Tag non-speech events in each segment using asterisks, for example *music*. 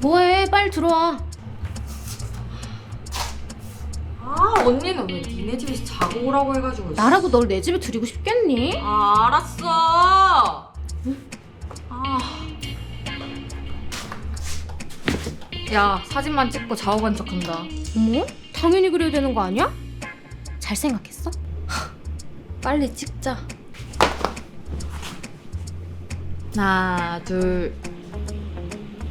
뭐해? 빨리 들어와. 아 언니는 왜 니네 집에서 자고 오라고 해가지고 나라고 널 내 집에 들이고 싶겠니? 아 알았어 아. 야 사진만 찍고 자고 간 척한다 뭐? 당연히 그래야 되는 거 아니야? 잘 생각했어? *laughs* 빨리 찍자 하나 둘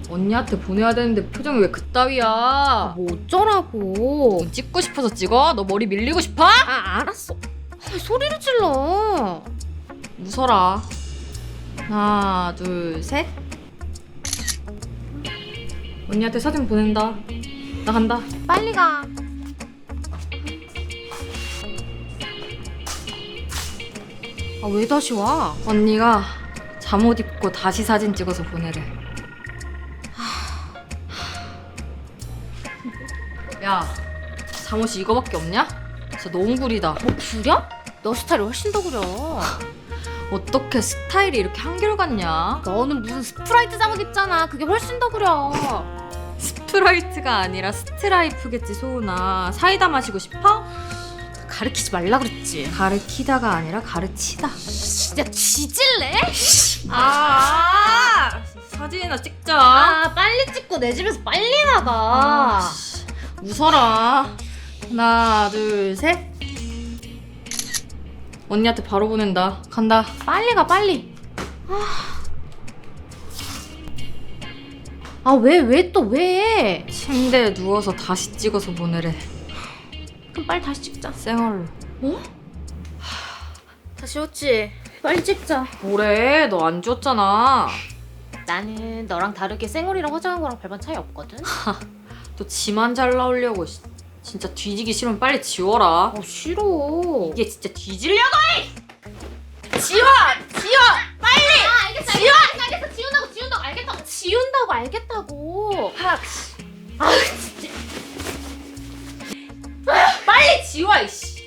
언니한테 보내야 되는데 표정이 왜 그따위야 뭐 어쩌라고? 뭐 찍고 싶어서 찍어? 너 머리 밀리고 싶어? 아 알았어. 아, 소리를 질러. 웃어라 하나 둘 셋 언니한테 사진 보낸다 나 간다 빨리 가. 아 왜 다시 와? 언니가 잠옷 입고 다시 사진 찍어서 보내래. 야, 잠옷이 이거밖에 없냐? 진짜 너무 구리다. 뭐 구려? 너 스타일이 훨씬 더 구려. *laughs* 어떻게 스타일이 이렇게 한결같냐? 너는 무슨 스프라이트 잠옷 입잖아. 그게 훨씬 더 구려. 스프라이트가 아니라 스트라이프겠지, 소은아. 사이다 마시고 싶어? 가르치지 말라 그랬지. 가르키다가 아니라 가르치다. 진짜 지질래? *laughs* 아, 사진이나 찍자. 아 빨리 찍고 내 집에서 빨리 나가. 아, 씨. 웃어라. 하나, 둘, 셋. 언니한테 바로 보낸다. 간다. 빨리 가 빨리. 아 왜 왜 또 왜? 침대에 누워서 다시 찍어서 보내래. 그럼 빨리 다시 찍자. 생얼로. 다시 웃지. 빨리 찍자. 뭐래? 너안 줬잖아. 나는 너랑 다르게 생얼이랑 화장한 거랑 별반 차이 없거든. *laughs* 또 지만 잘 나오려고. 씨. 진짜 뒤지기 싫으면 빨리 지워라. 어 싫어. 이게 진짜 뒤질려고? 지워! 지워! 빨리! 아 알겠어 지워! 알겠어 알겠어 지운다고 지운다고 알겠다고 지운다고 알겠다고 아, 아 진짜 빨리 지워 이씨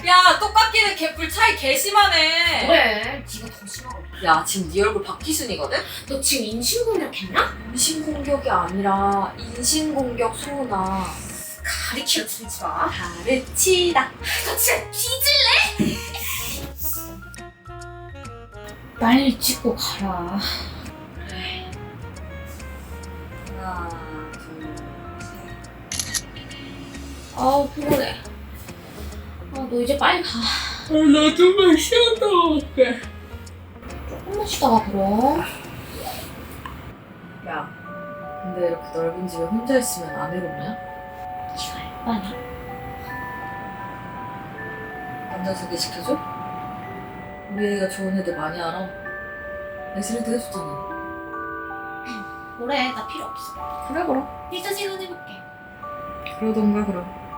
*laughs* 야, 똑같기는 개뿔 차이 개심하네. 그래 네가 더 심하고 야, 지금 네 얼굴 박기순이거든? 너 지금 인신공격했나? 인신공격이 아니라 인신공격 소나. 가리키려 들지 마 가르치다. 너 진짜 뒤질래? 빨리 *laughs* 찍고 가라 하나, 둘, 셋. 아우 피곤해 아 너 이제 빨리 가나 좀만 쉬었다 올게. 조금만 쉬다가 그럼 야, 근데 이렇게 넓은 집에 혼자 있으면 안 외롭냐? 네가 알바니? 남자 소개시켜줘? 우리 애가 좋은 애들 많이 알아. 엑스레이트 해줬잖아. 그래 나 필요 없어 그래, 그럼. 일자 시간 해볼게 그러던가, 그럼.